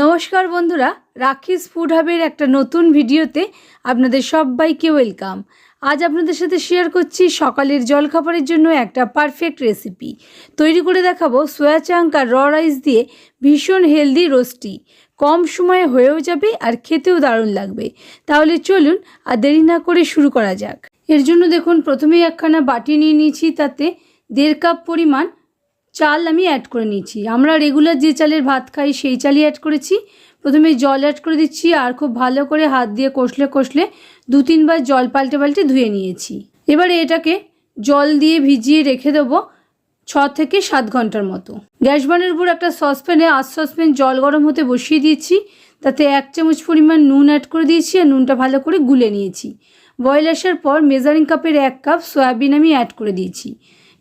নমস্কার বন্ধুরা রাখিস ফুড হাবের একটা নতুন ভিডিওতে আপনাদের সবাইকে ওয়েলকাম। আজ আপনাদের সাথে শেয়ার করছি সকালের জলখাবারের জন্য একটা পারফেক্ট রেসিপি তৈরি করে দেখাবো সোয়া চাঙ্ক আর র রাইস দিয়ে ভীষণ হেলদি রোস্টি কম সময়ে হয়েও যাবে আর খেতেও দারুণ লাগবে। তাহলে চলুন আর দেরি না করে শুরু করা যাক। এর জন্য দেখুন, প্রথমেই একখানা বাটি নিয়ে নিয়েছি, তাতে দেড় কাপ পরিমাণ চাল আমি অ্যাড করে নিয়েছি। আমরা রেগুলার যে চালের ভাত খাই, সেই চালই অ্যাড করেছি। প্রথমে জল অ্যাড করে দিচ্ছি আর খুব ভালো করে হাত দিয়ে কষলে কষলে দু তিনবার জল পাল্টে পাল্টে ধুয়ে নিয়েছি। এবারে এটাকে জল দিয়ে ভিজিয়ে রেখে দেবো ছ থেকে সাত ঘণ্টার মতো। গ্যাস বানের উপর একটা সসপ্যানে আধ সসপ্যান জল গরম হতে বসিয়ে দিয়েছি। তাতে এক চামচ পরিমাণ নুন অ্যাড করে দিয়েছি আর নুনটা ভালো করে গুলে নিয়েছি। বয়েল আসার পর মেজারিং কাপের এক কাপ সয়াবিন আমি অ্যাড করে দিয়েছি।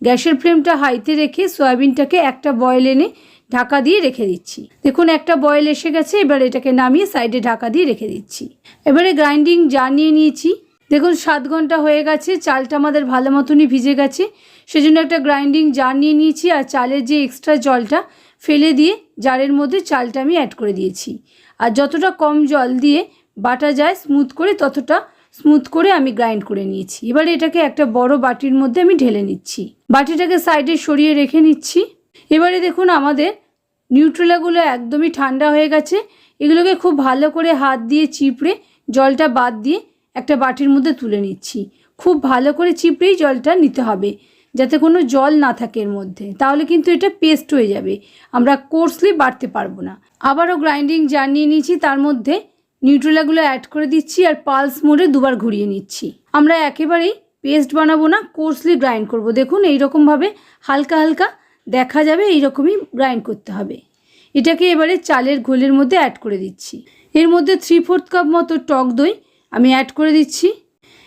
গ্যাসের ফ্লেমটা হাইতে রেখে সয়াবিনটাকে একটা বয়েল এনে ঢাকা দিয়ে রেখে দিচ্ছি। দেখুন, একটা বয়েল এসে গেছে, এবার এটাকে নামিয়ে সাইডে ঢাকা দিয়ে রেখে দিচ্ছি। এবারে গ্রাইন্ডিং জার নিয়ে নিয়েছি। দেখুন, সাত ঘণ্টা হয়ে গেছে, চালটা আমাদের ভালো মতনই ভিজে গেছে। সেজন্য একটা গ্রাইন্ডিং জার নিয়ে নিয়েছি আর চালের যে এক্সট্রা জলটা ফেলে দিয়ে জারের মধ্যে চালটা আমি অ্যাড করে দিয়েছি। আর যতটা কম জল দিয়ে বাটা যায়, স্মুথ করে ততটা স্মুথ করে আমি গ্রাইন্ড করে নিয়েছি। এবারে এটাকে একটা বড় বাটির মধ্যে আমি ঢেলে নিচ্ছি। বাটিটাকে সাইডে সরিয়ে রেখে নিচ্ছি। এবারে দেখুন আমাদের নিউট্রেলাগুলো একদমই ঠান্ডা হয়ে গেছে। এগুলোকে খুব ভালো করে হাত দিয়ে চিপড়ে জলটা বাদ দিয়ে একটা বাটির মধ্যে তুলে নিচ্ছি। খুব ভালো করে চিপড়েই জলটা নিতে হবে, যাতে কোনো জল না থাকে এর মধ্যে। তাহলে কিন্তু এটা পেস্ট হয়ে যাবে। আমরা কোর্সলি বাড়তে পারব না। আবারও গ্রাইন্ডিং জার নিয়ে নিয়েছি, তার মধ্যে নিউট্রেলাগুলো অ্যাড করে দিচ্ছি আর পালস মোডে দুবার ঘুরিয়ে নিচ্ছি। আমরা একেবারেই পেস্ট বানাবো না কোর্সলি গ্রাইন্ড করব। দেখুন এইরকমভাবে হালকা হালকা দেখা যাবে, এইরকমই গ্রাইন্ড করতে হবে। এটাকে এবারে চালের ঘোলের মধ্যে অ্যাড করে দিচ্ছি। এর মধ্যে থ্রি ফোর্থ কাপ মতো টক দই আমি অ্যাড করে দিচ্ছি।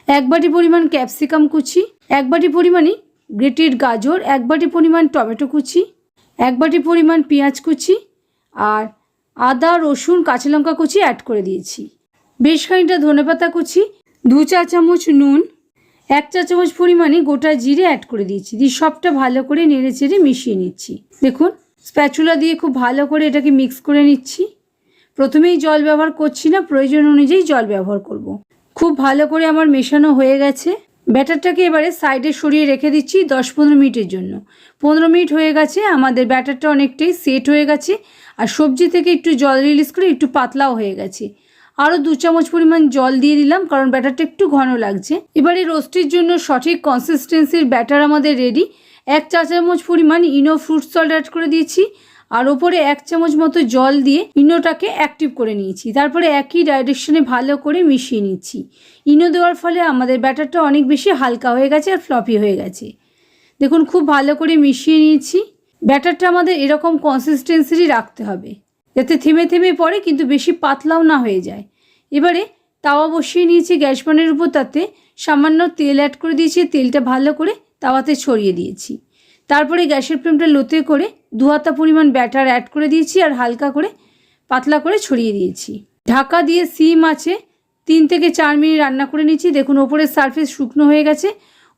এক বাটি পরিমাণ ক্যাপসিকাম কুচি, এক বাটি পরিমাণই গ্রেটেড গাজর, এক বাটি পরিমাণ টমেটো কুচি, এক বাটি পরিমাণ পেঁয়াজ কুচি আর আদা, রসুন, কাঁচা লঙ্কা কুচি অ্যাড করে দিয়েছি। বেশ খানিকটা ধনেপাতা কুচি, দু চা চামচ নুন, এক চা চামচ পরিমাণে গোটা জিরে অ্যাড করে দিয়েছি। দিয়ে সবটা ভালো করে নেড়ে চেড়ে মিশিয়ে নিচ্ছি। দেখুন স্প্যাচুলা দিয়ে খুব ভালো করে এটাকে মিক্স করে নিচ্ছি। প্রথমেই জল ব্যবহার করছি না, প্রয়োজন অনুযায়ী জল ব্যবহার করব। খুব ভালো করে আমার মেশানো হয়ে গেছে। ব্যাটারটাকে এবারে সাইডে সরিয়ে রেখে দিচ্ছি দশ পনেরো মিনিটের জন্য। পনেরো মিনিট হয়ে গেছে, আমাদের ব্যাটারটা অনেকটাই সেট হয়ে গেছে, আর সবজি থেকে একটু জল রিলিজ করে একটু পাতলাও হয়ে গেছে। আরও দু চামচ পরিমাণ জল দিয়ে দিলাম, কারণ ব্যাটারটা একটু ঘন লাগছে। এবারে রোস্টের জন্য সঠিক কনসিস্টেন্সির ব্যাটার আমাদের রেডি এক চা চামচ পরিমাণ ইনো ফ্রুট সল্ট অ্যাড করে দিয়েছি আর ওপরে এক চামচ মতো জল দিয়ে ইনোটাকে অ্যাক্টিভ করে নিয়েছি। তারপরে একই ডাইরেকশনে ভালো করে মিশিয়ে নিচ্ছি। ইনো দেওয়ার ফলে আমাদের ব্যাটারটা অনেক বেশি হালকা হয়ে গেছে আর ফ্লপি হয়ে গেছে। দেখুন, খুব ভালো করে মিশিয়ে নিয়েছি। ব্যাটারটা আমাদের এরকম কনসিস্টেন্সিরই রাখতে হবে। যাতে থেমে থেমে পড়ে, কিন্তু বেশি পাতলাও না হয়ে যায়। এবারে তাওয়া বসিয়ে নিয়েছি গ্যাস পানের উপর, তাতে সামান্য তেল অ্যাড করে দিয়েছি। তেলটা ভালো করে তাওয়াতে ছড়িয়ে দিয়েছি। তারপরে গ্যাসের ফ্লেমটা লোতে করে দু হাতা পরিমাণ ব্যাটার অ্যাড করে দিয়েছি আর হালকা করে পাতলা করে ছড়িয়ে দিয়েছি। ঢাকা দিয়ে সিম আছে, তিন থেকে চার মিনিট রান্না করে নিচ্ছি। দেখুন, ওপরের সারফেস শুকনো হয়ে গেছে।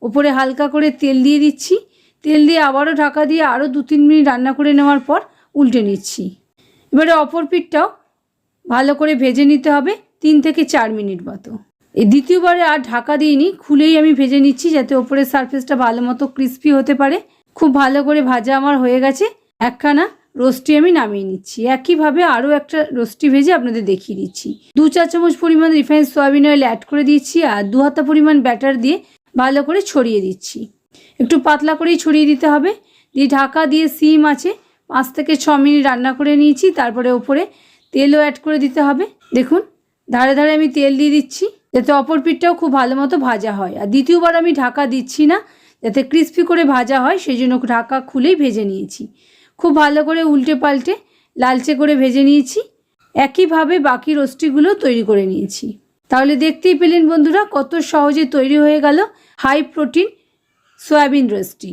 ওপরে হালকা করে তেল দিয়ে দিচ্ছি। তেল দিয়ে আবারও ঢাকা দিয়ে আরও দু তিন মিনিট রান্না করে নেওয়ার পর উল্টে নিচ্ছি। এবারে অপর পিঠটাও ভালো করে ভেজে নিতে হবে তিন থেকে চার মিনিট মতো। এই দ্বিতীয়বারে আর ঢাকা দিইনি, খুলেই আমি ভেজে নিচ্ছি যাতে ওপরের সারফেসটা ভালো মতো ক্রিস্পি হতে পারে। খুব ভালো করে ভাজা আমার হয়ে গেছে। একখানা রোস্টি আমি নামিয়ে নিচ্ছি। একইভাবে আরও একটা রোস্টি ভেজে আপনাদের দেখিয়ে দিচ্ছি। দু চা চামচ পরিমাণ রিফাইন সয়াবিন অয়েল অ্যাড করে দিচ্ছি আর দু হাতা পরিমাণ ব্যাটার দিয়ে ভালো করে ছড়িয়ে দিচ্ছি। একটু পাতলা করেই ছড়িয়ে দিতে হবে। দিয়ে ঢাকা দিয়ে সিম আছে, পাঁচ থেকে ছ মিনিট রান্না করে নিয়েছি। তারপরে ওপরে তেলও অ্যাড করে দিতে হবে। দেখুন, ধারে ধারে আমি তেল দিয়ে দিচ্ছি। যাতে অপর পিঠটাও খুব ভালো মতো ভাজা হয়। আর দ্বিতীয়বার আমি ঢাকা দিচ্ছি না। যাতে ক্রিস্পি করে ভাজা হয় সেই জন্য ঢাকা খুলেই ভেজে নিয়েছি। খুব ভালো করে উল্টে পাল্টে লালচে করে ভেজে নিয়েছি। একইভাবে বাকি রোস্টিগুলো তৈরি করে নিয়েছি। তাহলে দেখতেই পেলেন বন্ধুরা, কত সহজে তৈরি হয়ে গেল হাই প্রোটিন সয়াবিন রোস্টি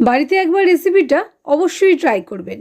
বাড়িতে একবার রেসিপিটা অবশ্যই ট্রাই করবেন।